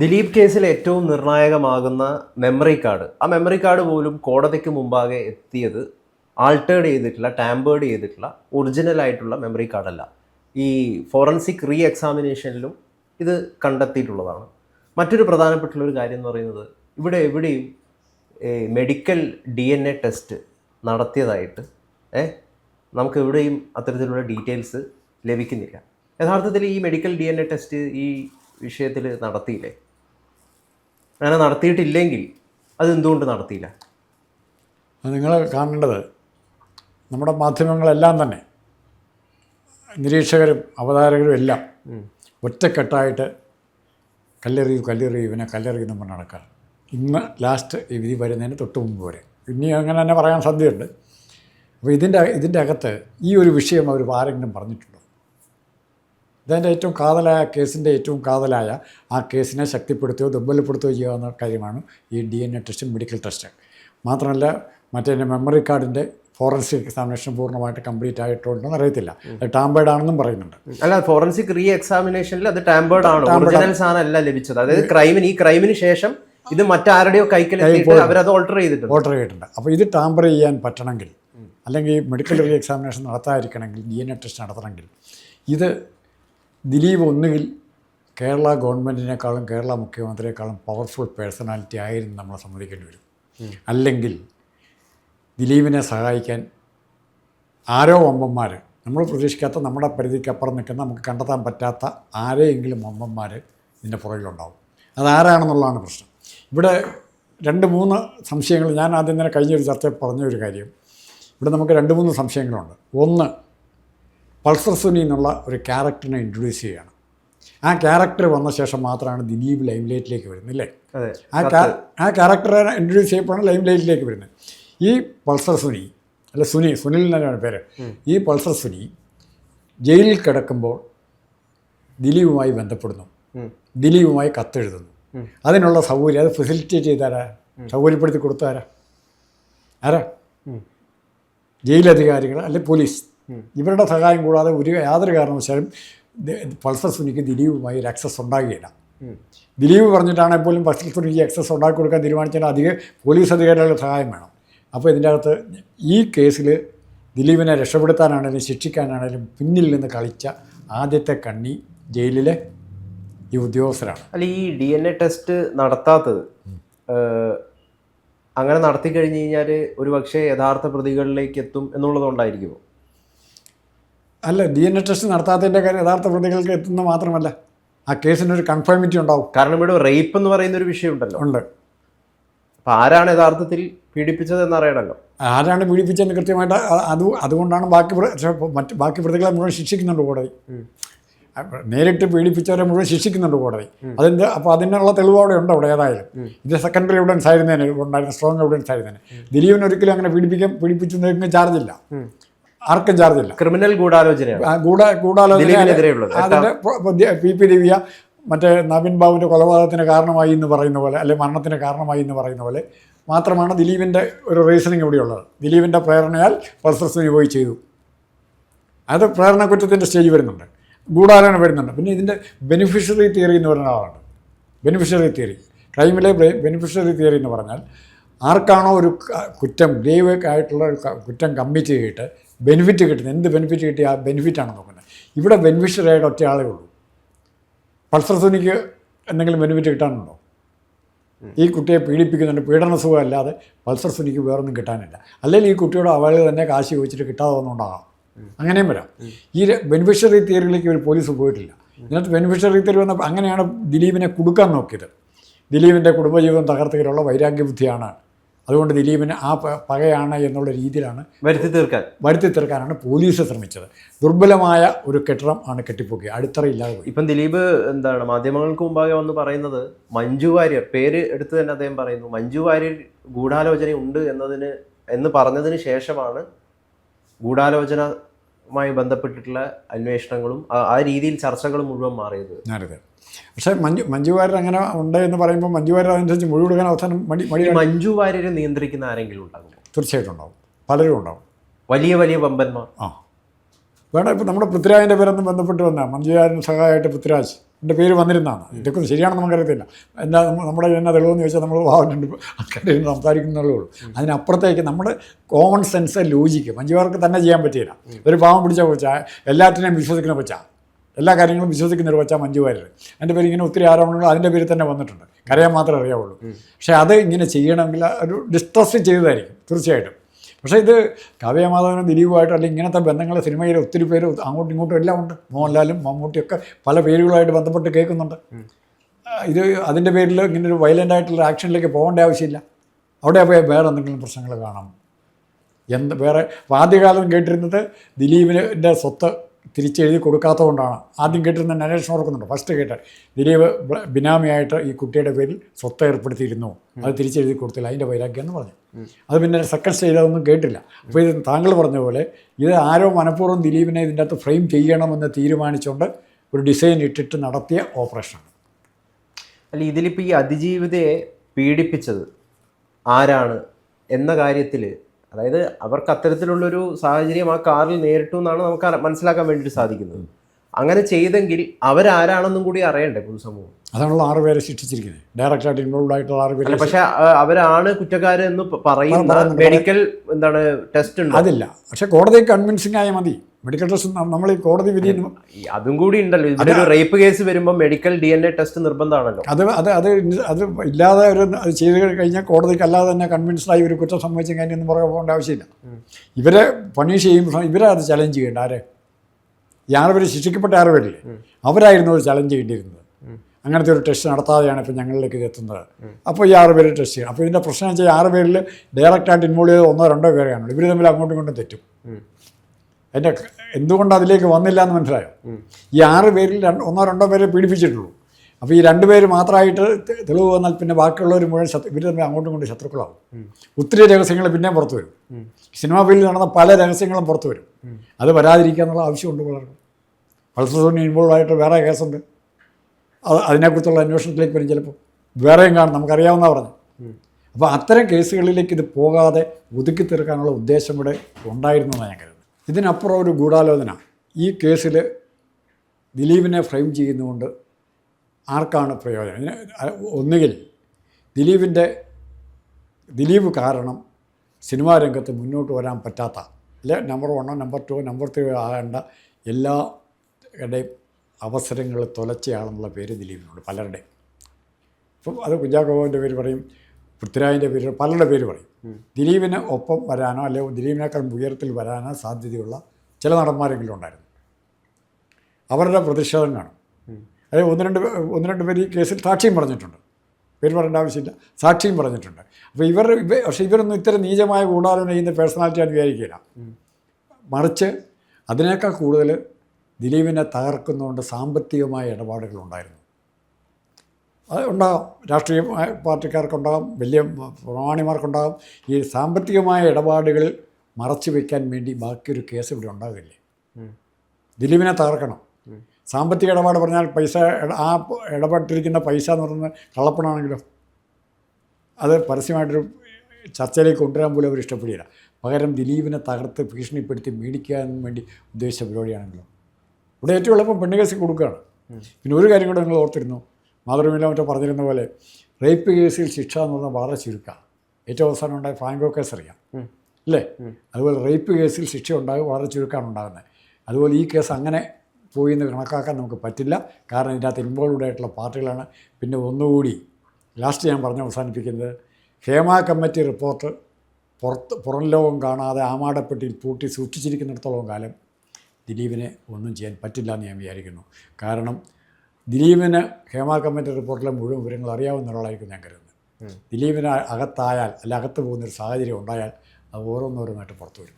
ദിലീപ് കേസിൽ ഏറ്റവും നിർണായകമാകുന്ന മെമ്മറി കാർഡ് ആ മെമ്മറി കാർഡ് പോലും കോടതിക്ക് മുമ്പാകെ എത്തിയത് ആൾട്ടേർഡ് ചെയ്തിട്ടുള്ള ടാമ്പേർഡ് ചെയ്തിട്ടുള്ള ഒറിജിനൽ ആയിട്ടുള്ള മെമ്മറി കാർഡല്ല ഈ ഫോറൻസിക് റീ എക്സാമിനേഷനിലും ഇത് കണ്ടെത്തിയിട്ടുള്ളതാണ്. മറ്റൊരു പ്രധാനപ്പെട്ടുള്ള ഒരു കാര്യം എന്ന് പറയുന്നത് ഇവിടെ എവിടെയും medical D N A test നടത്തിയതായിട്ട് ഏ നമുക്ക് എവിടെയും അത്തരത്തിലുള്ള ഡീറ്റെയിൽസ് ലഭിക്കുന്നില്ല. യഥാർത്ഥത്തിൽ ഈ medical D N A test ഈ വിഷയത്തിൽ നടത്തിയില്ലേ? അങ്ങനെ നടത്തിയിട്ടില്ലെങ്കിൽ അതെന്തുകൊണ്ട് നടത്തിയില്ല? നിങ്ങൾ കാണേണ്ടത് നമ്മുടെ മാധ്യമങ്ങളെല്ലാം തന്നെ നിരീക്ഷകരും അവതാരകരും എല്ലാം ഒറ്റക്കെട്ടായിട്ട് കല്ലെറിയൂ കല്ലെറിയൂ ഇവനെ കല്ലെറിയൂ നമ്മൾ നടക്കുക ഇന്ന് ലാസ്റ്റ് ഈ വിധി വരുന്നതിന് തൊട്ട് മുമ്പ് വരെ. ഇനി അങ്ങനെ തന്നെ പറയാൻ സാധ്യതയുണ്ട്. അപ്പോൾ ഇതിന്റെ ഇതിന്റെ അകത്ത് ഈ ഒരു വിഷയം അവർ ആരെങ്കിലും പറഞ്ഞിട്ടുണ്ടോ? ഇതിന്റെ ഏറ്റവും കാതലായ കേസിന്റെ ഏറ്റവും കാതലായ ആ കേസിനെ ശക്തിപ്പെടുത്തുകയോ ദുർബലപ്പെടുത്തുകയോ ചെയ്യാവുന്ന കാര്യമാണ് ഈ D N A test medical test. മാത്രമല്ല മറ്റേ മെമ്മറി കാർഡിന്റെ ഫോറൻസിക് എക്സാമിനേഷൻ പൂർണമായിട്ട് കംപ്ലീറ്റ് ആയിട്ടുണ്ടെന്ന് അറിയത്തില്ല. അത് ടാമ്പേഡ് ആണെന്നും പറയുന്നുണ്ട് അല്ല ഫോറൻസിക് റീ എക്സാമിനേഷനിൽ അത് ടാമ്പേർഡ് ആണ് ഒറിജിനൽ സാധനം അല്ല ലഭിച്ചത്. അതായത് ക്രൈമിന് ഈ ക്രൈമിന് ശേഷം ഇത് മറ്റാരുടെയോ കൈക്കലെത്തിയിട്ട് അവരത് ഓൾട്ടർ ചെയ്തിട്ടുണ്ട്. ഓൾട്ടർ ചെയ്തിട്ടുണ്ട്. അപ്പോൾ ഇത് ടാമ്പർ ചെയ്യാൻ പറ്റണമെങ്കിൽ അല്ലെങ്കിൽ മെഡിക്കൽ റീ എക്സാമിനേഷൻ നടത്താതിരിക്കണമെങ്കിൽ ഡി എൻ എ ടെസ്റ്റ് നടത്തണമെങ്കിൽ ഇത് ദിലീപ് ഒന്നുകിൽ കേരള ഗവൺമെന്റിനേക്കാളും കേരള മുഖ്യമന്ത്രിയെക്കാളും പവർഫുൾ പേഴ്സണാലിറ്റി ആയിരുന്നു നമ്മളെ സമ്മതിക്കേണ്ടി വരും. അല്ലെങ്കിൽ ദിലീപിനെ സഹായിക്കാൻ ആരോ വമ്പന്മാർ നമ്മൾ പ്രതീക്ഷിക്കാത്ത നമ്മുടെ പരിധിക്കപ്പുറം നിൽക്കുന്ന നമുക്ക് കണ്ടെത്താൻ പറ്റാത്ത ആരെയെങ്കിലും വമ്പന്മാർ ഇതിന്റെ പുറകിലുണ്ടാവും. അതാരാണെന്നുള്ളതാണ് പ്രശ്നം. ഇവിടെ രണ്ട് മൂന്ന് സംശയങ്ങൾ ഞാൻ ആദ്യം തന്നെ കഴിഞ്ഞൊരു ചർച്ച പറഞ്ഞ ഒരു കാര്യം. ഇവിടെ നമുക്ക് രണ്ട് മൂന്ന് സംശയങ്ങളുണ്ട്. ഒന്ന് പൾസർ സുനി എന്നുള്ള ഒരു ക്യാരക്ടറിനെ ഇൻട്രൊഡ്യൂസ് ചെയ്യുകയാണ്. ആ ക്യാരക്ടർ വന്ന ശേഷം മാത്രമാണ് ദിലീപ് ലൈം ലൈറ്റിലേക്ക് വരുന്നത് അല്ലേ? അതെ ആ ആ ക്യാരക്ടറെ ഇൻട്രൊഡ്യൂസ് ചെയ്യപ്പോഴാണ് ലൈം ലൈറ്റിലേക്ക് വരുന്നത്. ഈ പൾസർ സുനി അല്ല സുനി സുനിൽ എന്നാണ് പേര്. ഈ പൾസർ സുനി ജയിലിൽ കിടക്കുമ്പോൾ ദിലീപുമായി ബന്ധപ്പെടുന്നു. ദിലീപുമായി കത്തെഴുതുന്നു. അതിനുള്ള സൗകര്യം അത് ഫെസിലിറ്റേറ്റ് ചെയ്താരാ? സൗകര്യപ്പെടുത്തി കൊടുത്താരാ ആരാ. ജയിലധികാരികൾ അല്ലെ പോലീസ്? ഇവരുടെ സഹായം കൂടാതെ ഒരു യാതൊരു കാരണവശാലും പൾസർ സുനിക്ക് ദിലീപുമായി ഒരു ആക്സസ് ഉണ്ടാകുകയില്ല. ദിലീപ് പറഞ്ഞിട്ടാണെങ്കിൽ പോലും പൾസർ സുനിക്ക് ആക്സസ് ഉണ്ടാക്കി കൊടുക്കാൻ തീരുമാനിച്ചാൽ അധികം പോലീസ് അധികാരികളുടെ സഹായം വേണം. അപ്പോൾ ഇതിന്റെ അകത്ത് ഈ കേസിൽ ദിലീപിനെ രക്ഷപ്പെടുത്താനാണെങ്കിലും ശിക്ഷിക്കാനാണെങ്കിലും പിന്നിൽ നിന്ന് കളിച്ച ആദ്യത്തെ കണ്ണി ജയിലിലെ ഈ ഉദ്യോഗസ്ഥരാണ്. അല്ല ഈ ഡി എൻ എ ടെസ്റ്റ് നടത്താത്തത് അങ്ങനെ നടത്തി കഴിഞ്ഞ് കഴിഞ്ഞാൽ ഒരു പക്ഷേ യഥാർത്ഥ പ്രതികളിലേക്ക് എത്തും എന്നുള്ളതുകൊണ്ടായിരിക്കുമോ? അല്ല ഡി എൻ എ ടെസ്റ്റ് നടത്താത്തതിന്റെ കാര്യം യഥാർത്ഥ പ്രതികൾക്ക് എത്തുന്ന മാത്രമല്ല ആ കേസിനൊരു കൺഫേമിറ്റി ഉണ്ടാവും. കാരണം ഇവിടെ റേപ്പ് എന്ന് പറയുന്ന ഒരു വിഷയമുണ്ടല്ലോ. ഉണ്ട്. അപ്പോൾ ആരാണ് യഥാർത്ഥത്തിൽ പീഡിപ്പിച്ചത് എന്ന് അറിയണല്ലോ. ആരാണ് പീഡിപ്പിച്ചതെന്ന് കൃത്യമായിട്ട് അത് അതുകൊണ്ടാണ് ബാക്കി മറ്റ് ബാക്കി പ്രതികളെ മുഴുവൻ ശിക്ഷിക്കുന്നുണ്ട് കോടതി. നേരിട്ട് പീഡിപ്പിച്ചവരെ മുഴുവൻ ശിക്ഷിക്കുന്നുണ്ട് കോടതി. അതിന്റെ അപ്പോൾ അതിനുള്ള തെളിവ് അവിടെ ഉണ്ട് അവിടെ ഏതായാലും. ഇത് സെക്കൻഡറി എവിഡൻസ് ആയിരുന്നേനെ ഉണ്ടായിരുന്ന സ്ട്രോങ് എവിഡൻസ് ആയിരുന്നേനെ. ദിലീപിന് ഒരിക്കലും അങ്ങനെ പീഡിപ്പിക്കാൻ ചാർജ് ചാർജില്ല. ആർക്കും ചാർജ് ഇല്ല. ക്രിമിനൽ ഗൂഢാലോചനയാണ്. ഗൂഢ പി പി ദിവ്യ മറ്റേ നവീൻ ബാബുവിന്റെ കൊലപാതകത്തിന് കാരണമായി എന്ന് പറയുന്ന പോലെ അല്ലെ മരണത്തിന് കാരണമായി എന്ന് പറയുന്ന പോലെ മാത്രമാണ് ദിലീപിന്റെ ഒരു റീസണിങ് ഇവിടെയുള്ളത് ദിലീപിന്റെ പ്രേരണയാൽ പൾസർ സുനി പോയി ചെയ്തു. അത് പ്രേരണ കുറ്റത്തിന്റെ സ്റ്റേജ് വരുന്നുണ്ട്. ഗൂഢാലോചന വരുന്നുണ്ട്. പിന്നെ ഇതിന്റെ ബെനിഫിഷ്യറി തിയറി എന്ന് പറയുന്ന ആളുണ്ട്. ബെനിഫിഷ്യറി തിയറി ക്രൈമിലെ ബെനിഫിഷ്യറി തിയറി എന്ന് പറഞ്ഞാൽ ആർക്കാണോ ഒരു കുറ്റം ഗ്രേവ് ആയിട്ടുള്ള ഒരു കുറ്റം കമ്മിറ്റ് ചെയ്തിട്ട് ബെനിഫിറ്റ് കിട്ടുന്നത്? എന്ത് ബെനിഫിറ്റ് കിട്ടിയ ആ ബെനിഫിറ്റാണ് നോക്കുന്നത്. ഇവിടെ ബെനിഫിഷ്യറായിട്ട് ഒറ്റ ആളേ ഉള്ളൂ. പൾസർ സുനിക്ക് എന്തെങ്കിലും ബെനിഫിറ്റ് കിട്ടാനുണ്ടോ? ഈ കുട്ടിയെ പീഡിപ്പിക്കുന്നുണ്ട്. പീഡന സുഖം അല്ലാതെ പൾസർ സുനിക്ക് വേറൊന്നും കിട്ടാനില്ല. അല്ലെങ്കിൽ ഈ കുട്ടിയുടെ അവളെ തന്നെ കാശ് ചോദിച്ചിട്ട് കിട്ടാതെ വന്നുകൊണ്ടാകാം. അങ്ങനെയും വരാം. ഈ ബെനിഫിഷ്യറി തിയറിയിലേക്ക് ഒരു പോലീസ് പോയിട്ടില്ല. ഇതിനകത്ത് ബെനിഫിഷ്യറി തിയറി വന്നപ്പോൾ അങ്ങനെയാണ് ദിലീപിനെ കൊടുക്കാൻ നോക്കിയത്. ദിലീപിന്റെ കുടുംബജീവിതം തകർത്തിലുള്ള വൈരാഗ്യ ബുദ്ധിയാണ് അതുകൊണ്ട് ദിലീപിന് ആ പകയാണ് എന്നുള്ള രീതിയിലാണ് വരുത്തി തീർക്കാൻ. വരുത്തി തീർക്കാനാണ് പോലീസ് ശ്രമിച്ചത്. ദുർബലമായ ഒരു കെട്ടിടം ആണ് കെട്ടിപ്പോക്കി അടിത്തറയില്ലാതെ പോയി. ഇപ്പം ദിലീപ് എന്താണ് മാധ്യമങ്ങൾക്ക് മുമ്പാകെ വന്ന് പറയുന്നത് മഞ്ജു വാര്യർ പേര് എടുത്തു തന്നെ അദ്ദേഹം പറയുന്നു മഞ്ജു വാര്യർ ഗൂഢാലോചന ഉണ്ട് എന്നതിന് എന്ന് പറഞ്ഞതിന് ശേഷമാണ് ഗൂഢാലോചനയുമായി ബന്ധപ്പെട്ടിട്ടുള്ള അന്വേഷണങ്ങളും ആ- രീതിയിൽ ചർച്ചകളും മുഴുവൻ മാറിയത്. ഞാനിത് പക്ഷേ മഞ്ജു മഞ്ജു വാര്യർ അങ്ങനെ ഉണ്ട് എന്ന് പറയുമ്പോൾ മഞ്ജു വാര്യർ അതനുസരിച്ച് മൊഴി കൊടുക്കാൻ അവസാനം മടി മടി മഞ്ജു വാര്യരെ നിയന്ത്രിക്കുന്ന ആരെങ്കിലും ഉണ്ടാകും തീർച്ചയായിട്ടും ഉണ്ടാവും പലരും ഉണ്ടാവും വലിയ വലിയ വമ്പന്മാർ. ആ. വേണ്ട ഇപ്പോൾ നമ്മുടെ പൃഥ്വിരാജിന്റെ പേരൊന്നും ബന്ധപ്പെട്ട് വന്നാൽ മഞ്ജു വാര്യന് സഹായമായിട്ട് പൃഥ്വിരാജ്. എന്റെ പേര് വന്നിരുന്നതാണ് ഇതൊക്കെ ശരിയാണെന്ന് നമുക്കറിയത്തില്ല. എന്താ നമ്മ- നമ്മുടെ എന്നാ തെളിവെന്ന് ചോദിച്ചാൽ നമ്മൾ രണ്ട് ആൾക്കാരെ സംസാരിക്കുന്നുള്ളൂ അതിനപ്പുറത്തേക്ക് നമ്മുടെ കോമൺ സെൻസ് ലോജിക്ക് മഞ്ജുവാർക്ക് തന്നെ ചെയ്യാൻ പറ്റിയില്ല. ഒരു പാവം പിടിച്ച കൊച്ചാ എല്ലാറ്റിനെയും വിശ്വസിക്കുന്ന കൊച്ചാ എല്ലാ കാര്യങ്ങളും വിശ്വസിക്കുന്ന ഒരു കൊച്ചാ മഞ്ജു വാര്യർ എന്റെ പേര് ഇങ്ങനെ ഒത്തിരി ആരോപണങ്ങൾ അതിന്റെ പേരിൽ തന്നെ വന്നിട്ടുണ്ട്. കരയാൻ മാത്രമേ അറിയാവുള്ളൂ. പക്ഷേ അത് ഇങ്ങനെ ചെയ്യണമെങ്കിൽ ഒരു ഡിസ്ട്രസ് ചെയ്തതായിരിക്കും തീർച്ചയായിട്ടും. പക്ഷേ ഇത് കാവ്യമാധവനും ദിലീപുമായിട്ട് അല്ലെങ്കിൽ ഇങ്ങനത്തെ ബന്ധങ്ങൾ സിനിമയിൽ ഒത്തിരി പേര് അങ്ങോട്ടും ഇങ്ങോട്ടും എല്ലാം ഉണ്ട്. മോഹൻലാലും മമ്മൂട്ടിയൊക്കെ പല പേരുകളായിട്ട് ബന്ധപ്പെട്ട് കേൾക്കുന്നുണ്ട്. ഇത് അതിന്റെ പേരിൽ ഇങ്ങനെ ഒരു വയലന്റ് ആയിട്ടുള്ള ആക്ഷനിലേക്ക് പോകേണ്ട ആവശ്യമില്ല. അവിടെ പോയാൽ വേറെ എന്തെങ്കിലും പ്രശ്നങ്ങൾ കാണാം. എന്ത് വേറെ ആദ്യകാലം കേട്ടിരുന്നത് ദിലീപിന്റെ സ്വത്ത് തിരിച്ചെഴുതി കൊടുക്കാത്തതുകൊണ്ടാണ്. ആദ്യം കേട്ടിരുന്ന നരേഷൻ ഓർക്കുന്നുണ്ട്? ഫസ്റ്റ് കേട്ട്. ദിലീപ് ബിനാമിയായിട്ട് ഈ കുട്ടിയുടെ പേരിൽ സ്വത്ത് ഏർപ്പെടുത്തിയിരുന്നു. അത് തിരിച്ചെഴുതി കൊടുത്തില്ല. അതിന്റെ വൈരാഗ്യം എന്ന് പറഞ്ഞു. അത് പിന്നെ സെക്കൻഡ് സ്റ്റേജ് അതൊന്നും കേട്ടില്ല. അപ്പോൾ ഇത് താങ്കൾ പറഞ്ഞ പോലെ ഇത് ആരോ മനഃപൂർവം ദിലീപിനെ ഇതിന്റെ അകത്ത് ഫ്രെയിം ചെയ്യണമെന്ന് തീരുമാനിച്ചുകൊണ്ട് ഒരു ഡിസൈൻ ഇട്ടിട്ട് നടത്തിയ ഓപ്പറേഷനാണ് അല്ല ഇതിലിപ്പോൾ ഈ അതിജീവിതയെ പീഡിപ്പിച്ചത് ആരാണ് എന്ന കാര്യത്തിൽ അതായത് അവർക്ക് അത്തരത്തിലുള്ളൊരു സാഹചര്യം ആ കാറിൽ നേരിട്ടു എന്നാണ് നമുക്ക് മനസ്സിലാക്കാൻ വേണ്ടിയിട്ട് സാധിക്കുന്നത്. അങ്ങനെ ചെയ്തെങ്കിൽ അവരാരാണെന്നും കൂടി അറിയണ്ടേ പൊതുസമൂഹം? അതാണല്ലോ ആറ് പേരെ ശിക്ഷിച്ചിരിക്കുന്നത്. ഡയറക്റ്റായിട്ട് ഇൻവോൾവ് ആയിട്ടുള്ള ആറ് പേര് പക്ഷെ അവരാണ് കുറ്റക്കാരെന്ന് പറയുന്ന മെഡിക്കൽ എന്താണ് ടെസ്റ്റ് ഉണ്ട്? അതില്ല. പക്ഷെ കോടതി കൺവിൻസിംഗ് ആയാൽ മതി. മെഡിക്കൽ ടെസ്റ്റ് നമ്മൾ ഈ കോടതി വിധി അതും. കൂടി ഉണ്ടല്ലോ. ഇതിലൊരു റേപ്പ് കേസ് വരുമ്പോൾ medical D N A test നിർബന്ധമാണല്ലോ. അത് അത് അത് അത് ഇല്ലാതെ ഒരു അത് ചെയ്ത് കഴിഞ്ഞാൽ കോടതിക്ക് അല്ലാതെ തന്നെ കൺവിൻസ്ഡ് ആയി ഒരു കുറ്റം സംഭവിച്ച കഴിഞ്ഞൊന്നും പുറകെ പോകേണ്ട ആവശ്യമില്ല. ഇവരെ പണിഷ് ചെയ്യുമ്പോൾ ഇവരെ അത് ചലഞ്ച് ചെയ്യേണ്ട. ആരെ? ഈ ആറ് പേര് ശിക്ഷിക്കപ്പെട്ട ആറ് പേരില്ലേ അവരായിരുന്നു അത് ചലഞ്ച് ചെയ്യേണ്ടിയിരുന്നത്. അങ്ങനത്തെ ഒരു ടെസ്റ്റ് നടത്താതെയാണ് ഇപ്പം ഞങ്ങളിലേക്ക് ഇത് എത്തുന്നത്. അപ്പോൾ ഈ ആറ് പേര് ടെസ്റ്റ് ചെയ്യണം. അപ്പോൾ ഇതിന്റെ പ്രശ്നം വെച്ചാൽ ആറ് പേരിൽ ഡയറക്റ്റായിട്ട് ഇൻവോൾവ് ചെയ്ത് ഒന്നോ രണ്ടോ പേരെയാണുള്ളൂ ഇവർ തമ്മിൽ അങ്ങോട്ടും ഇങ്ങോട്ടും തെറ്റും. അതിന്റെ എന്തുകൊണ്ട് അതിലേക്ക് വന്നില്ല എന്ന് മനസ്സിലായോ ഈ ആറ് പേരിൽ രണ്ട് ഒന്നോ രണ്ടോ പേരെ പീഡിപ്പിച്ചിട്ടുള്ളൂ. അപ്പോൾ ഈ രണ്ട് പേര് മാത്രമായിട്ട് തെളിവ് വന്നാൽ പിന്നെ ബാക്കിയുള്ളവർ മുഴുവൻ ശത്രു ഇവർ തമ്മിൽ അങ്ങോട്ടും കൊണ്ട് ശത്രുക്കളാവും. ഒത്തിരി രഹസ്യങ്ങൾ പിന്നെയും പുറത്തു വരും. സിനിമാ ഫീൽഡിൽ നടന്ന പല രഹസ്യങ്ങളും പുറത്തു വരും. അത് വരാതിരിക്കുക എന്നുള്ള ആവശ്യമുണ്ട് പലർക്കും. പൾസർ സോണി ഇൻവോൾവ് ആയിട്ട് വേറെ കേസുണ്ട്. അത് അതിനെക്കുറിച്ചുള്ള അന്വേഷണത്തിലേക്ക് വരും ചിലപ്പോൾ. വേറെയും കാണും നമുക്കറിയാവുന്ന പറഞ്ഞു. അപ്പോൾ അത്തരം കേസുകളിലേക്ക് ഇത് പോകാതെ ഒതുക്കി തീർക്കാനുള്ള ഉദ്ദേശം ഇവിടെ ഉണ്ടായിരുന്നു എന്നാണ് ഞാൻ ഇതിനപ്പുറം ഒരു ഗൂഢാലോചന. ഈ കേസിൽ ദിലീപിനെ ഫ്രെയിം ചെയ്യുന്നതുകൊണ്ട് ആർക്കാണ് പ്രയോജനം? ഒന്നുകിൽ ദിലീപിന്റെ ദിലീപ് കാരണം സിനിമാ രംഗത്ത് മുന്നോട്ട് വരാൻ പറ്റാത്ത അല്ലെ? നമ്പർ വണ്ണോ നമ്പർ ടു നമ്പർ ത്രീ ആകേണ്ട എല്ലാവരുടെയും അവസരങ്ങൾ തുലച്ചയാളെന്നുള്ള പേര് ദിലീപിനുണ്ട് പലരുടെയും. ഇപ്പം അത് കുഞ്ചാക്കോവിന്റെ പേര് പറയും പൃഥ്വിരാജിന്റെ പേര് പലരുടെ പേര് പറയും. ദിലീപിന് ഒപ്പം വരാനോ അല്ലെങ്കിൽ ദിലീപിനേക്കാൾ ഉയരത്തിൽ വരാനോ സാധ്യതയുള്ള ചില നടന്മാരെങ്കിലും ഉണ്ടായിരുന്നു. അവരുടെ പ്രതിഷേധം കാണും. അതായത് ഒന്ന് രണ്ട് ഒന്ന് രണ്ട് പേര് ഈ കേസിൽ സാക്ഷിയും പറഞ്ഞിട്ടുണ്ട്. പേര് പറയേണ്ട ആവശ്യമില്ല. സാക്ഷിയും പറഞ്ഞിട്ടുണ്ട്. അപ്പോൾ ഇവർ ഇവ പക്ഷേ ഇവരൊന്നും ഇത്തരം നീചമായ ഗൂഢാലോചന ചെയ്യുന്ന പേഴ്സണാലിറ്റി വിചാരിക്കില്ല മറിച്ച് അതിനേക്കാൾ കൂടുതൽ ദിലീപിനെ തകർക്കുന്നതുകൊണ്ട് സാമ്പത്തികമായ ഇടപാടുകളുണ്ടായിരുന്നു അത് ഉണ്ടാകാം രാഷ്ട്രീയ പാർട്ടിക്കാർക്കുണ്ടാകാം വലിയ പ്രമാണിമാർക്കുണ്ടാകാം ഈ സാമ്പത്തികമായ ഇടപാടുകൾ മറച്ചു വയ്ക്കാൻ വേണ്ടി ബാക്കിയൊരു കേസ് ഇവിടെ ഉണ്ടാകില്ലേ ദിലീപിനെ തകർക്കണം. സാമ്പത്തിക ഇടപാട് പറഞ്ഞാൽ പൈസ ആ ഇടപെട്ടിരിക്കുന്ന പൈസ എന്ന് പറയുന്നത് കള്ളപ്പണമാണെങ്കിലോ? അത് പരസ്യമായിട്ടൊരു ചർച്ചയിലേക്ക് കൊണ്ടുവരാൻ പോലും അവർ ഇഷ്ടപ്പെടില്ല. പകരം ദിലീപിനെ തകർത്ത് ഭീഷണിപ്പെടുത്തി മേടിക്കാൻ വേണ്ടി ഉദ്ദേശിച്ച പരിപാടിയാണെങ്കിലോ? ഇവിടെ ഏറ്റവും എളുപ്പം പെണ്ണുകേസ് കൊടുക്കുകയാണ്. പിന്നെ ഒരു കാര്യം കൂടെ നിങ്ങൾ ഓർത്തിരുന്നു. മാതൃമില്ല മറ്റോ പറഞ്ഞിരുന്ന പോലെ റേപ്പ് കേസിൽ ശിക്ഷ എന്ന് പറഞ്ഞാൽ വളരെ ചുരുക്കമാണ് ഏറ്റവും അവസാനം ഉണ്ടായ ഫ്രാങ്കോ കേസ് അറിയാം അല്ലേ? അതുപോലെ റേപ്പ് കേസിൽ ശിക്ഷ ഉണ്ടാകും വളരെ ചുരുക്കമാണ് ഉണ്ടാകുന്നത്. അതുപോലെ ഈ കേസ് അങ്ങനെ പോയി എന്ന് കണക്കാക്കാൻ നമുക്ക് പറ്റില്ല. കാരണം ഇതിനകത്ത് ഇൻവോൾവ്ഡ് ആയിട്ടുള്ള പാർട്ടികളാണ്. പിന്നെ ഒന്നുകൂടി ലാസ്റ്റ് ഞാൻ പറഞ്ഞ് അവസാനിപ്പിക്കുന്നത് ഹേമ കമ്മിറ്റി റിപ്പോർട്ട് പുറത്ത് പുറം ലോകം കാണാതെ ആമാടപ്പെട്ടിയിൽ പൂട്ടി സൂക്ഷിച്ചിരിക്കുന്നിടത്തോളം കാലം ദിലീപിനെ ഒന്നും ചെയ്യാൻ പറ്റില്ല എന്ന് ഞാൻ വിചാരിക്കുന്നു. കാരണം ദിലീപിന് ഹേമ കമ്മിറ്റി റിപ്പോർട്ടിലെ മുഴുവൻ വിവരങ്ങൾ അറിയാവുന്ന ഒരാളായിരിക്കും ഞാൻ കരുതുന്നത്. ദിലീപിന് അകത്തായാൽ അല്ല അകത്ത് പോകുന്നൊരു സാഹചര്യം ഉണ്ടായാൽ അത് ഓരോന്നോരോന്നായിട്ട് പുറത്തു വരും.